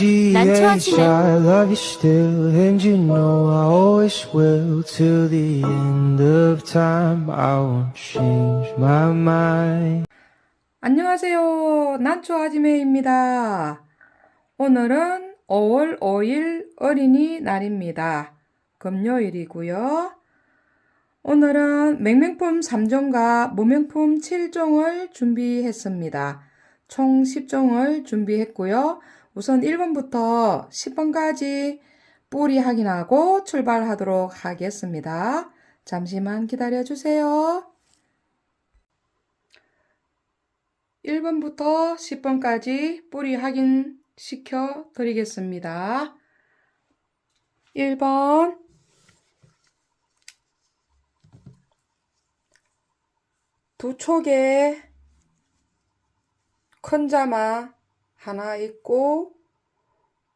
GH, 난초아지네. I love you still, and you know I always will. Till the end of time, I won't change my mind. 안녕하세요. 난초 아지매입니다. 오늘은 5월 5일 어린이날입니다. 금요일이고요. 오늘은 맹맹품 3종과 무명품 7종을 준비했습니다. 총 10종을 준비했고요. 우선 1번부터 10번까지 뿌리 확인하고 출발하도록 하겠습니다. 잠시만 기다려 주세요. 1번부터 10번까지 뿌리 확인시켜 드리겠습니다. 1번 두 촉에 큰 자마 하나 있고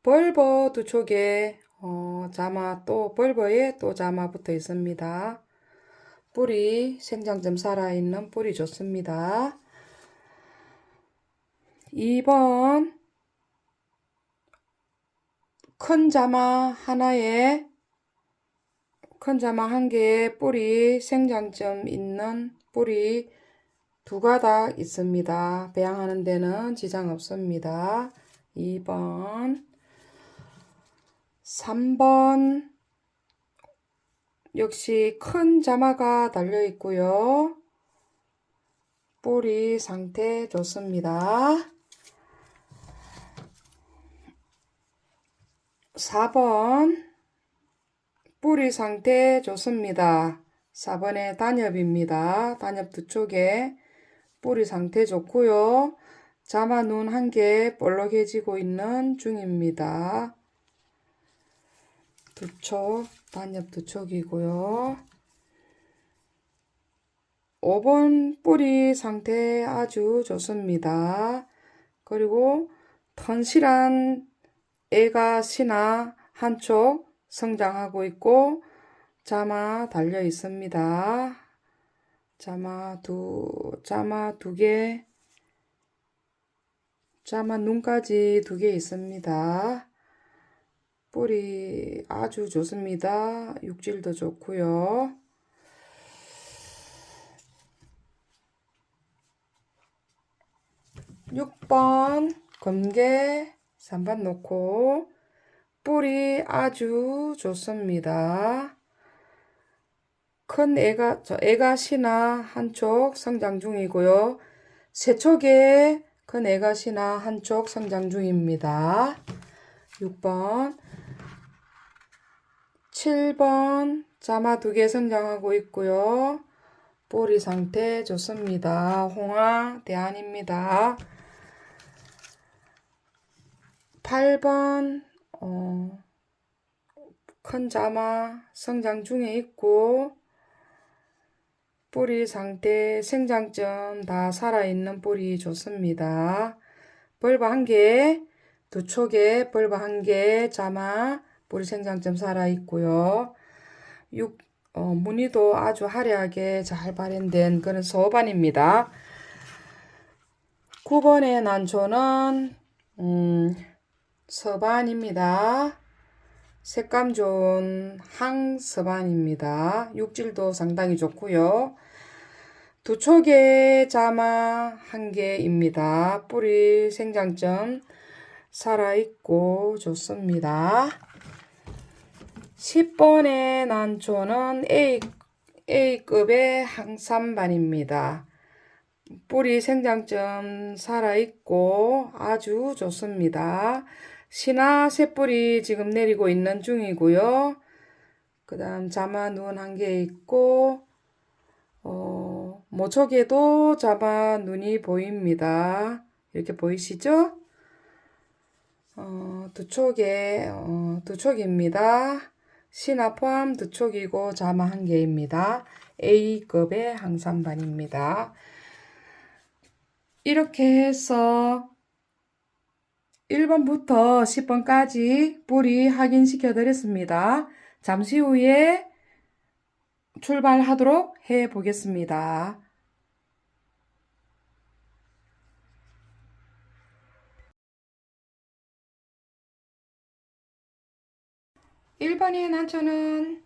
벌버 두 촉에 어, 자마 또 벌버에 또 자마 붙어 있습니다. 뿌리 생장점 살아있는 뿌리 좋습니다. 2번 큰 자마 하나에 큰 자마 한 개에 뿌리 생장점 있는 뿌리 두 가닥 있습니다. 배양하는 데는 지장 없습니다. 2번 3번 역시 큰 자마가 달려 있고요. 뿌리 상태 좋습니다. 4번 뿌리 상태 좋습니다. 4번의 단엽입니다. 단엽 두 쪽에 뿌리 상태 좋고요. 자마 눈 한 개 볼록해지고 있는 중입니다. 두 쪽, 단엽 두 쪽이고요. 5번 뿌리 상태 아주 좋습니다. 그리고 턴실한 애가 신화 한쪽 성장하고 있고 자마 달려 있습니다. 자마 두 자마 두 개, 자마 눈까지 두 개 있습니다. 뿌리 아주 좋습니다. 육질도 좋고요. 6번 검게 3번 놓고 뿌리 아주 좋습니다. 큰 애가 저 애가 신화 한쪽 성장 중이고요. 세 촉에 큰 애가 신화 한쪽 성장 중입니다. 6번 7번 자마 두 개 성장하고 있고요. 뿌리 상태 좋습니다. 홍화 대안입니다. 8번 어, 큰 자마 성장 중에 있고 뿌리 상태 생장점 다 살아있는 뿌리 좋습니다. 벌바 한 개, 두 촉에 벌바 한 개, 자마 뿌리 생장점 살아있고요. 6, 어, 무늬도 아주 화려하게 잘 발현된 그런 소반입니다. 9번의 난초는 음, 서반입니다. 색감 좋은 항서반입니다. 육질도 상당히 좋고요. 두 촉에 자마 한 개입니다. 뿌리 생장점 살아있고 좋습니다. 10번의 난초는 A, A급의 항산반입니다. 뿌리 생장점 살아있고 아주 좋습니다. 신화 새 뿌리 지금 내리고 있는 중이고요. 그 다음 자마 눈 한 개 있고 어, 모촉에도 자마 눈이 보입니다. 이렇게 보이시죠? 어, 두 촉에 어, 두 촉입니다. 신화 포함 두 촉이고 자마 한 개입니다. A급의 항산반입니다. 이렇게 해서 1번부터 10번까지 뿌리 확인시켜 드렸습니다. 잠시 후에 출발하도록 해 보겠습니다. 1번의 난초는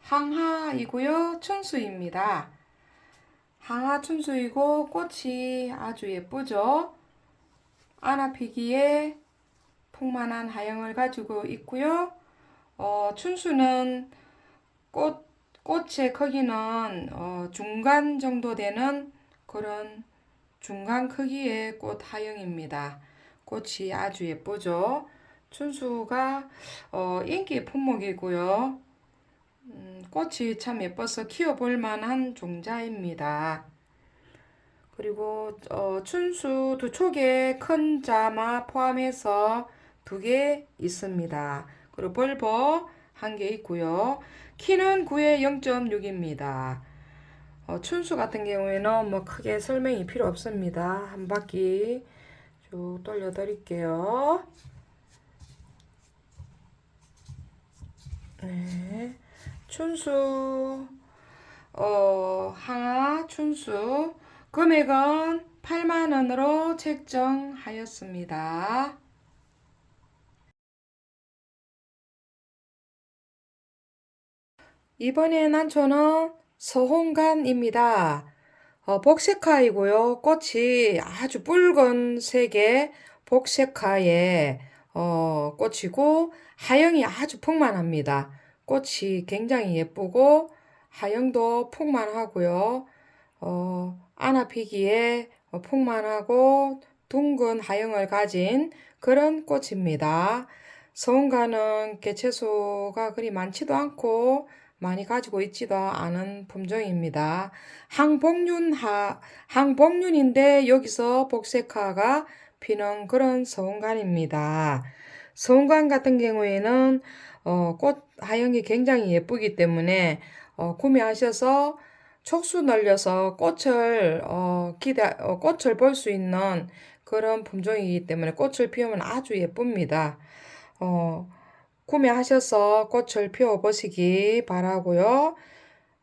항하이고요. 춘수입니다. 항하 춘수이고 꽃이 아주 예쁘죠. 아나피기에 풍만한 하영을 가지고 있고요. 어, 춘수는 꽃, 꽃의 크기는 어, 중간 정도 되는 그런 중간 크기의 꽃 하영입니다. 꽃이 아주 예쁘죠. 춘수가 어, 인기 품목이고요. 음, 꽃이 참 예뻐서 키워볼 만한 종자입니다. 그리고 어, 춘수 두 촉에 큰 자마 포함해서 두 개 있습니다. 그리고 벌버 한 개 있고요. 키는 9에 0.6입니다. 어, 춘수 같은 경우에는 뭐 크게 설명이 필요 없습니다. 한 바퀴 쭉 돌려 드릴게요. 네. 춘수, 어, 항아 춘수, 금액은 8만원으로 책정하였습니다. 이번에 난초는 서홍간입니다. 어, 복색화이고요. 꽃이 아주 붉은 색의 복색화의 어, 꽃이고 하영이 아주 풍만합니다. 꽃이 굉장히 예쁘고 하영도 풍만하고요. 어, 아나피기에 어, 풍만하고 둥근 하영을 가진 그런 꽃입니다. 서운가는 개체수가 그리 많지도 않고 많이 가지고 있지도 않은 품종입니다. 항복륜하, 항복륜인데 여기서 복색화가 피는 그런 서운간입니다. 서운간 같은 경우에는 어, 꽃 하영이 굉장히 예쁘기 때문에 어, 구매하셔서 촉수 늘려서 꽃을 어, 기대 어, 꽃을 볼 수 있는 그런 품종이기 때문에 꽃을 피우면 아주 예쁩니다. 어, 구매하셔서 꽃을 피워 보시기 바라고요.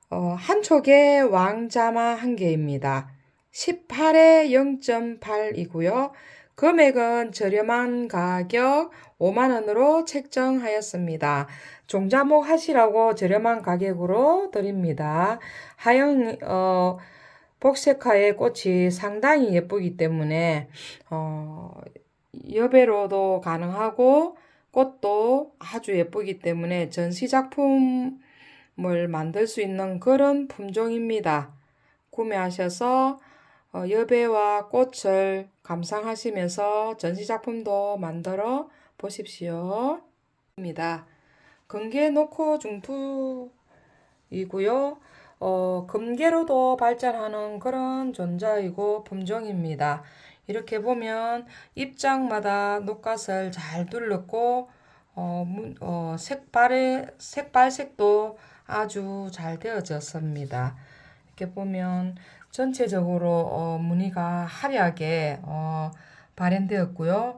어, 한 촉에 왕자마 한 개입니다. 18에 0.8이고요. 금액은 저렴한 가격 5만원으로 책정하였습니다. 종자목 하시라고 저렴한 가격으로 드립니다. 하영, 어, 복색화의 꽃이 상당히 예쁘기 때문에, 어, 여배로도 가능하고, 꽃도 아주 예쁘기 때문에 전시작품을 만들 수 있는 그런 품종입니다. 구매하셔서 어, 여배와 꽃을 감상하시면서 전시작품도 만들어 보십시오. 입니다. 금계 노코 중투이고요. 어, 금계로도 발전하는 그런 존재이고 품종입니다. 이렇게 보면 입장마다 녹갓을 잘 둘렀고 어, 문, 어, 색발의 색발색도 아주 잘 되어졌습니다. 이렇게 보면 전체적으로 어, 무늬가 화려하게 어, 발현되었고요.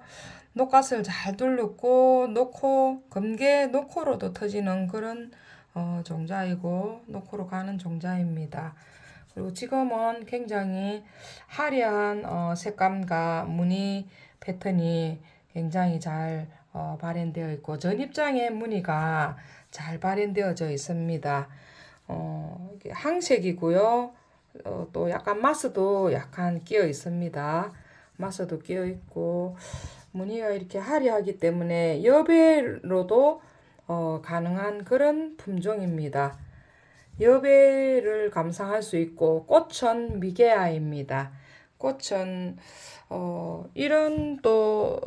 녹갓을 잘 둘렀고 놓고 금계 놓고로도 터지는 그런 어, 종자이고 놓고로 가는 종자입니다. 그리고 지금은 굉장히 화려한 어, 색감과 무늬 패턴이 굉장히 잘 어, 발현되어 있고 전입장의 무늬가 잘 발현되어져 있습니다. 어, 항색이고요. 어, 또 약간 마스도 약간 끼어 있습니다. 마스도 끼어 있고 무늬가 이렇게 화려하기 때문에 여배로도 어, 가능한 그런 품종입니다. 여배를 감상할 수 있고 꽃은 미개아입니다. 꽃은 어, 이런 또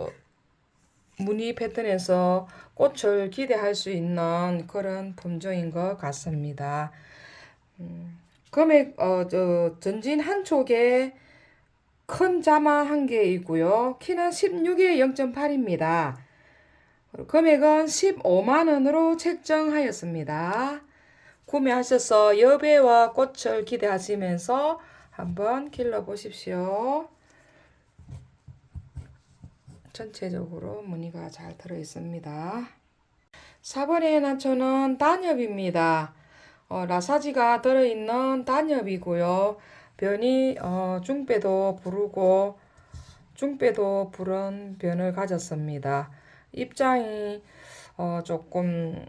무늬 패턴에서 꽃을 기대할 수 있는 그런 품종인 것 같습니다. 음, 금액 어, 저, 전진 한 촉에 큰 자마 한 개이고요. 키는 16에 0.8입니다. 금액은 15만 원으로 책정하였습니다. 구매하셔서 여배와 꽃을 기대하시면서 한번 길러 보십시오. 전체적으로 무늬가 잘 들어 있습니다. 4번의 난초는 단엽입니다. 어, 라사지가 들어있는 단엽이고요. 변이 어, 중배도 부르고 중배도 부른 변을 가졌습니다. 입장이 어, 조금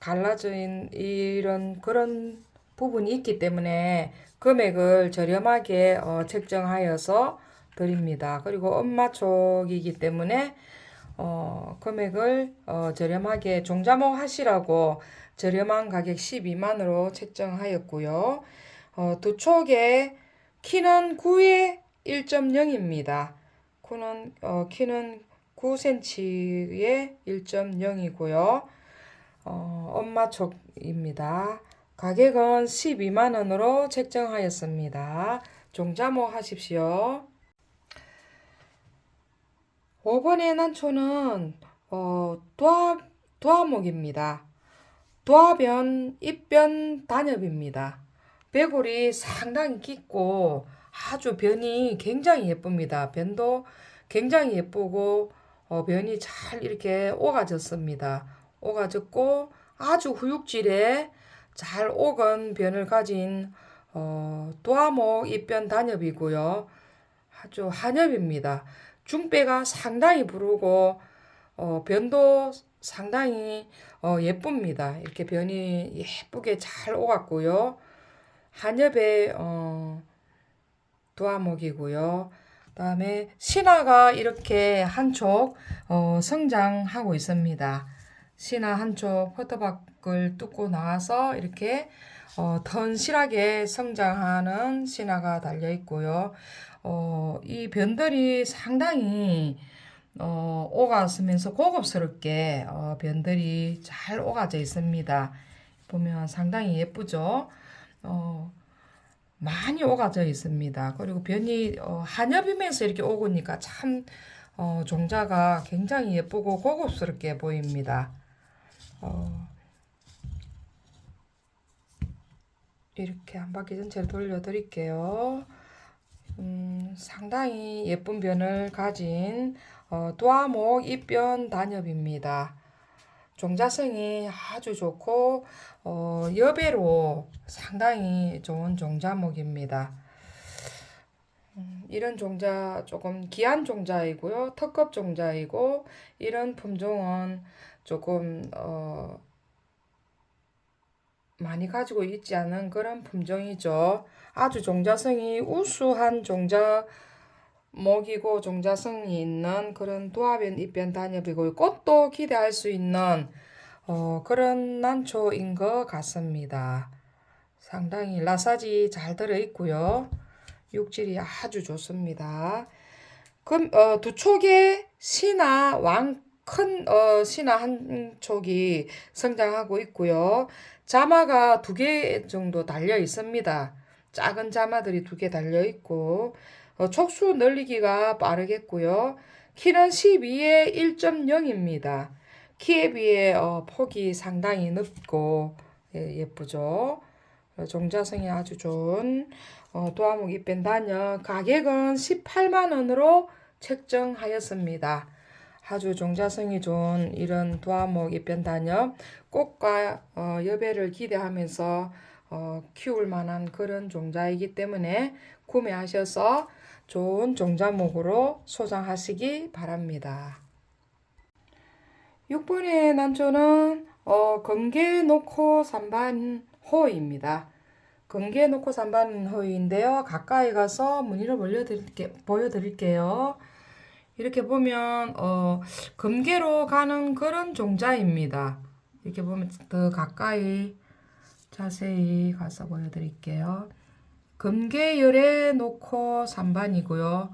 갈라진 이런 그런 부분이 있기 때문에 금액을 저렴하게 어, 책정하여서 드립니다. 그리고 엄마촉이기 때문에 어, 금액을 어, 저렴하게 종자목 하시라고 저렴한 가격 12만으로 책정하였고요. 어, 두 촉에 키는 9에 1.0입니다. 키는, 어, 키는 9cm에 1.0이고요. 어, 엄마촉입니다. 가격은 12만원으로 책정하였습니다. 종자모 하십시오. 5번의 난초는 어, 도합, 도화목입니다. 도화변, 입변 단엽입니다. 배골이 상당히 깊고 아주 변이 굉장히 예쁩니다. 변도 굉장히 예쁘고 어, 변이 잘 이렇게 오가졌습니다. 오가졌고 아주 후육질에 잘 오건 변을 가진 어, 도화목 입변 단엽이고요. 아주 한엽입니다. 중배가 상당히 부르고 어, 변도 상당히 어, 예쁩니다. 이렇게 변이 예쁘게 잘 오갔고요. 한엽의 어, 도화목이고요. 그다음에 신화가 이렇게 한쪽 어, 성장하고 있습니다. 신화 한쪽 퍼터박을 뚫고 나와서 이렇게 어, 던실하게 성장하는 신화가 달려 있고요. 어, 이 변들이 상당히 어, 오가면서 고급스럽게 어, 변들이 잘 오가져 있습니다. 보면 상당히 예쁘죠? 어, 많이 오가져 있습니다. 그리고 변이 어, 한엽이면서 이렇게 오고니까 참 어, 종자가 굉장히 예쁘고 고급스럽게 보입니다. 어, 이렇게 한 바퀴 전체를 돌려드릴게요. 음, 상당히 예쁜 변을 가진 어, 도화목 입변 단엽입니다. 종자성이 아주 좋고 어, 여배로 상당히 좋은 종자목입니다. 음, 이런 종자 조금 귀한 종자이고요. 특급 종자이고 이런 품종은 조금 어, 많이 가지고 있지 않은 그런 품종이죠. 아주 종자성이 우수한 종자 먹이고 종자성이 있는 그런 도화변 입변 단엽이고 꽃도 기대할 수 있는 어, 그런 난초인 것 같습니다. 상당히 라사지 잘 들어 있고요. 육질이 아주 좋습니다. 금, 어, 두 촉에 신화 왕 큰 어, 신화 한 촉이 성장하고 있고요. 자마가 두 개 정도 달려 있습니다. 작은 자마들이 두 개 달려 있고 어, 촉수 늘리기가 빠르겠고요. 키는 12에 1.0입니다. 키에 비해 어, 폭이 상당히 넓고 예, 예쁘죠. 어, 종자성이 아주 좋은 어, 도화목 잎뺀 단역 가격은 18만 원으로 책정하였습니다. 아주 종자성이 좋은 이런 도화목 잎변 단엽 꽃과 어, 여배를 기대하면서 어, 키울 만한 그런 종자이기 때문에 구매하셔서 좋은 종자목으로 소장하시기 바랍니다. 6번의 난초는 어, 건개 놓고 산반 호입니다. 건개 놓고 산반 호인데요. 가까이 가서 무늬를 보여드릴게, 보여드릴게요. 이렇게 보면 어, 금계로 가는 그런 종자입니다. 이렇게 보면 더 가까이 자세히 가서 보여드릴게요. 금계열에 놓고 산반이고요.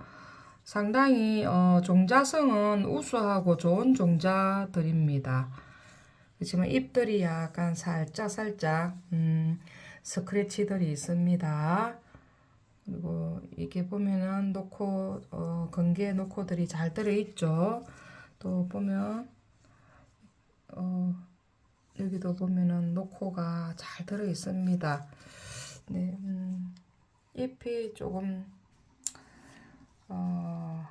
상당히 어, 종자성은 우수하고 좋은 종자들입니다. 그렇지만 잎들이 약간 살짝 살짝 음, 스크래치들이 있습니다. 그리고 이게 보면은 놓고 어, 건기에 놓고들이 잘 들어있죠. 또 보면 어, 여기도 보면은 놓고가 잘 들어 있습니다. 네, 음, 잎이 조금 어,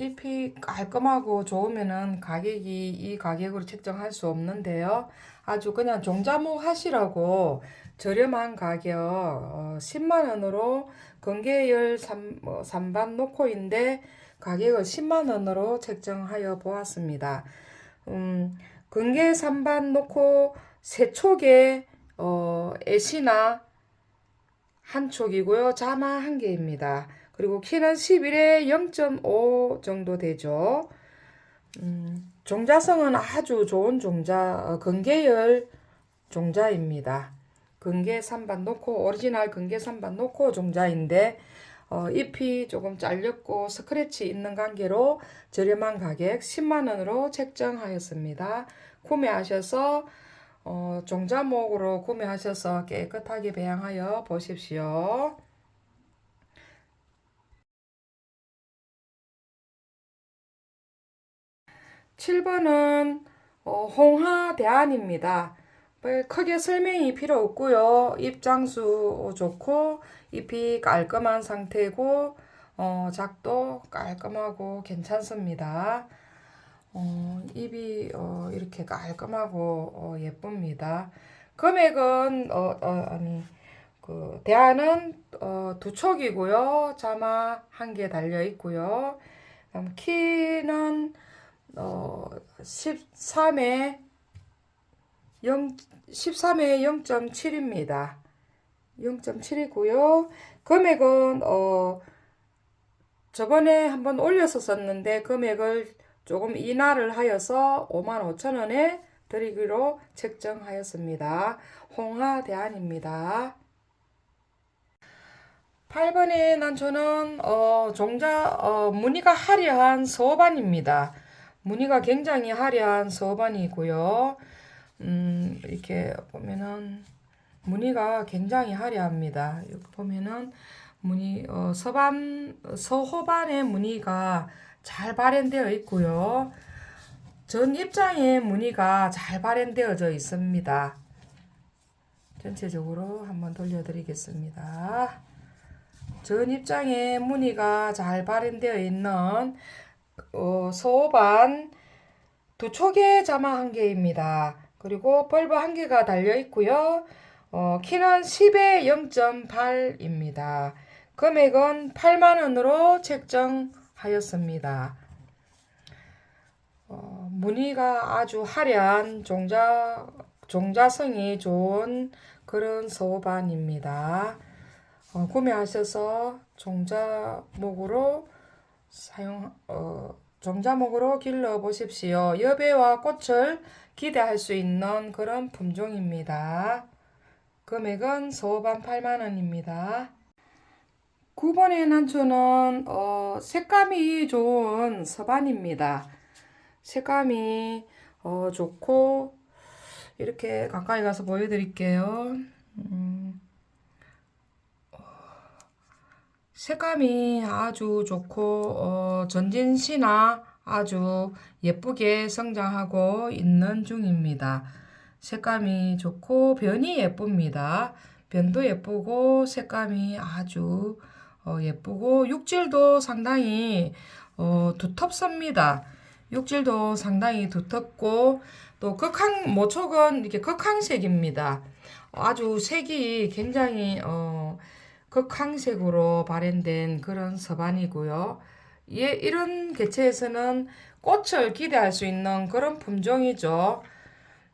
잎이 깔끔하고 좋으면은 가격이 이 가격으로 책정할 수 없는데요. 아주 그냥 종자목 하시라고 저렴한 가격 어, 10만 원으로 건계열 3, 뭐, 3반 노코인데 가격을 10만 원으로 책정하여 보았습니다. 음, 근개 3반 놓고 세 촉에 어, 애시나 한 촉이고요. 자마 한 개입니다. 그리고 키는 11에 0.5 정도 되죠. 음, 종자성은 아주 좋은 종자, 어, 근계열 종자입니다. 근계 3반 놓고 오리지널 근계 3반 놓고 종자인데 어, 잎이 조금 잘렸고 스크래치 있는 관계로 저렴한 가격 10만 원으로 책정하였습니다. 구매하셔서 어, 종자목으로 구매하셔서 깨끗하게 배양하여 보십시오. 7번은 어, 홍하 대안입니다. 뭐 크게 설명이 필요 없고요. 입장수 좋고 잎이 깔끔한 상태고 어, 작도 깔끔하고 괜찮습니다. 어, 잎이 어, 이렇게 깔끔하고 어, 예쁩니다. 금액은 어, 어, 아니 그 대안은 어, 두 촉이고요. 자마 한 개 달려 있고요. 키는 어, 13에 0, 13에 0.7입니다. 0.7이고요. 금액은 어 저번에 한번 올려서 썼는데 금액을 조금 인하를 하여서 55,000원에 드리기로 책정하였습니다. 홍하 대안입니다. 8번에 난초는 어, 종자 어, 무늬가 화려한 서반입니다. 무늬가 굉장히 화려한 서반이고요. 음, 이렇게 보면은 무늬가 굉장히 화려합니다. 여기 보면은 무늬 어, 서반 서호반의 무늬가 잘 발현되어 있고요. 전 입장의 무늬가 잘 발현되어져 있습니다. 전체적으로 한번 돌려드리겠습니다. 전 입장에 무늬가 잘 발현되어 있는 어, 소반 두 촉의 자마 한 개입니다. 그리고 벌브 한 개가 달려 있고요. 어, 키는 10에 0.8입니다. 금액은 8만 원으로 책정하였습니다. 어, 무늬가 아주 화려한 종자 종자성이 좋은 그런 소반입니다. 어, 구매하셔서 종자목으로 사용 어, 종자목으로 길러 보십시오. 여배와 꽃을 기대할 수 있는 그런 품종입니다. 금액은 소반 8만 원입니다. 9번의 난초는 어, 색감이 좋은 서반입니다. 색감이 어, 좋고 이렇게 가까이 가서 보여드릴게요. 음, 색감이 아주 좋고 어, 전진시나 아주 예쁘게 성장하고 있는 중입니다. 색감이 좋고 변이 예쁩니다. 변도 예쁘고 색감이 아주 어, 예쁘고 육질도 상당히 어, 두텁습니다. 육질도 상당히 두텁고 또 극항 모촉은 이렇게 극항색입니다. 아주 색이 굉장히 어, 극항색으로 발현된 그런 서반이고요. 예, 이런 개체에서는 꽃을 기대할 수 있는 그런 품종이죠.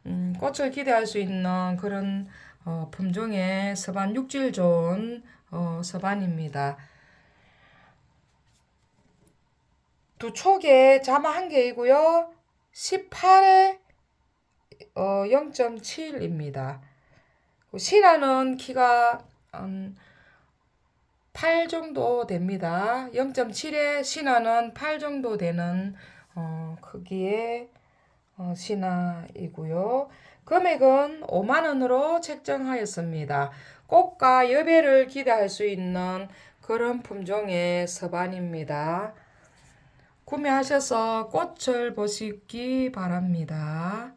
음, 꽃을 기대할 수 있는 그런 어, 품종의 서반 육질 좋은 어, 서반입니다. 두 촉에 자마 한 개이고요. 18에 어, 0.7입니다. 신화는 키가 음, 8 정도 됩니다. 0.7의 신화는 8 정도 되는 어, 크기의 어, 신화이고요. 금액은 5만 원으로 책정하였습니다. 꽃과 여배를 기대할 수 있는 그런 품종의 서반입니다. 구매하셔서 꽃을 보시기 바랍니다.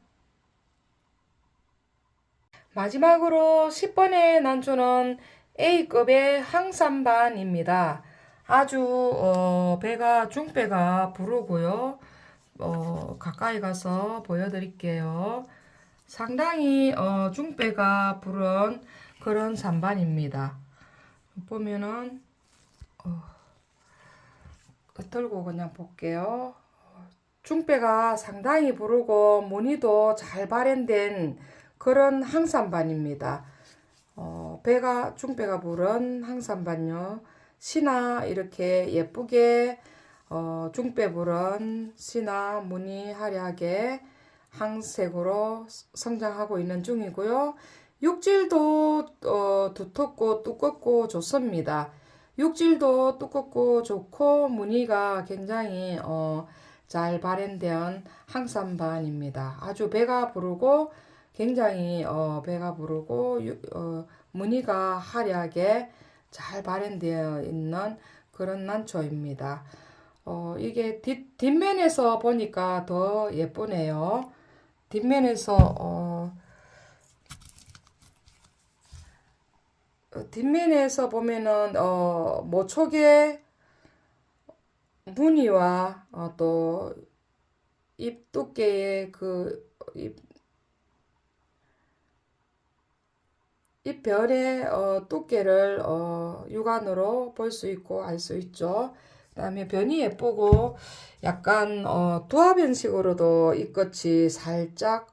마지막으로 10번의 난초는 A급의 항산반입니다. 아주 어, 배가 중배가 부르고요. 어, 가까이 가서 보여드릴게요. 상당히 어, 중배가 부른 그런 산반입니다. 보면은 어, 들고 그냥 볼게요. 중배가 상당히 부르고 무늬도 잘 발현된 그런 항산반입니다. 어, 배가 중배가 부른 항산반요. 신화 이렇게 예쁘게 어, 중배 부른 신화 무늬 화려하게 항색으로 성장하고 있는 중이고요. 육질도 어, 두텁고 두껍고 좋습니다. 육질도 두껍고 좋고 무늬가 굉장히 어, 잘 발현된 항산반입니다. 아주 배가 부르고 굉장히 어, 배가 부르고 유- 어, 무늬가 화려하게 잘 발현되어 있는 그런 난초입니다. 어, 이게 뒷, 뒷면에서 보니까 더 예쁘네요. 뒷면에서 어, 어, 뒷면에서 보면은 어, 모촉의 무늬와 어, 또잎 두께의 그 잎, 잎별의 어, 두께를 어, 육안으로 볼 수 있고 알 수 있죠. 그 다음에 변이 예쁘고 약간 어, 두합변식으로도 잎끝이 살짝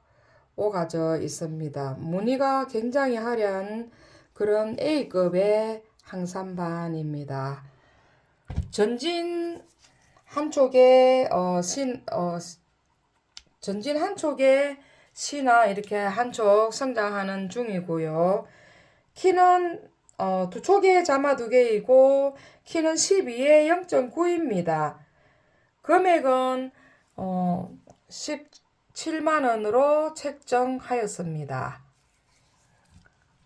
오가져 있습니다. 무늬가 굉장히 화려한 그런 A급의 항산반입니다. 전진 한쪽에 어, 신, 어, 전진 한쪽에 신화 이렇게 한쪽 성장하는 중이고요. 키는 어, 두 촉에 자마 두 개이고 키는 12에 0.9입니다. 금액은 어, 17만 원으로 책정하였습니다.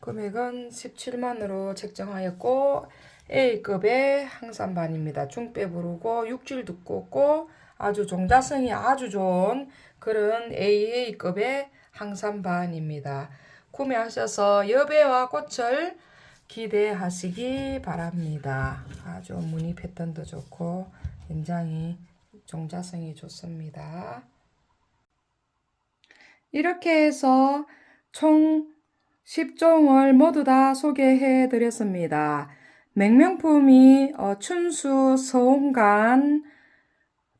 금액은 17만으로 책정하였고 A급의 항산반입니다. 중배 부르고 육질 두껍고 아주 종자성이 아주 좋은 그런 AA급의 항산반입니다. 구매하셔서 여배와 꽃을 기대하시기 바랍니다. 아주 무늬 패턴도 좋고 굉장히 종자성이 좋습니다. 이렇게 해서 총 10종을 모두 다 소개해 드렸습니다. 맹명품이 어, 춘수, 서운간,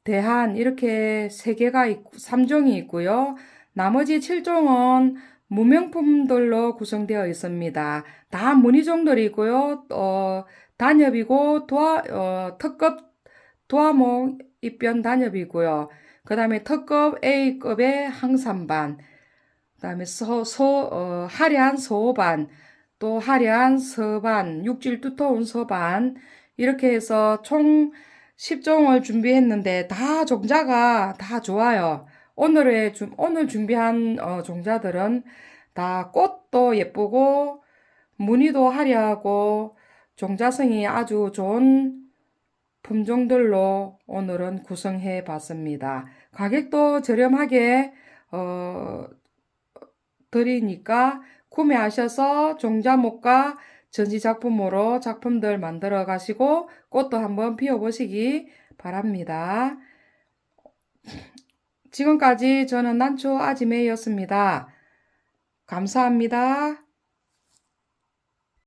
대한 이렇게 세 개가 있고 3종이 있고요. 나머지 7종은 무명품들로 구성되어 있습니다. 다 문의종들이고요. 어, 단엽이고 도화 어, 특급 도화목 입변 단엽이고요. 그 다음에 특급 A급의 항산반, 그 다음에 서, 서, 어, 화려한 서반, 또 화려한 서반, 육질 두터운 서반, 이렇게 해서 총 10종을 준비했는데 다 종자가 다 좋아요. 오늘의 주, 오늘 준비한 어, 종자들은 다 꽃도 예쁘고 무늬도 화려하고 종자성이 아주 좋은 품종들로 오늘은 구성해 봤습니다. 가격도 저렴하게 어, 드리니까 구매하셔서 종자목과 전시 작품으로 작품들 만들어 가시고 꽃도 한번 피워 보시기 바랍니다. 지금까지 저는 난초 아지매였습니다. 감사합니다.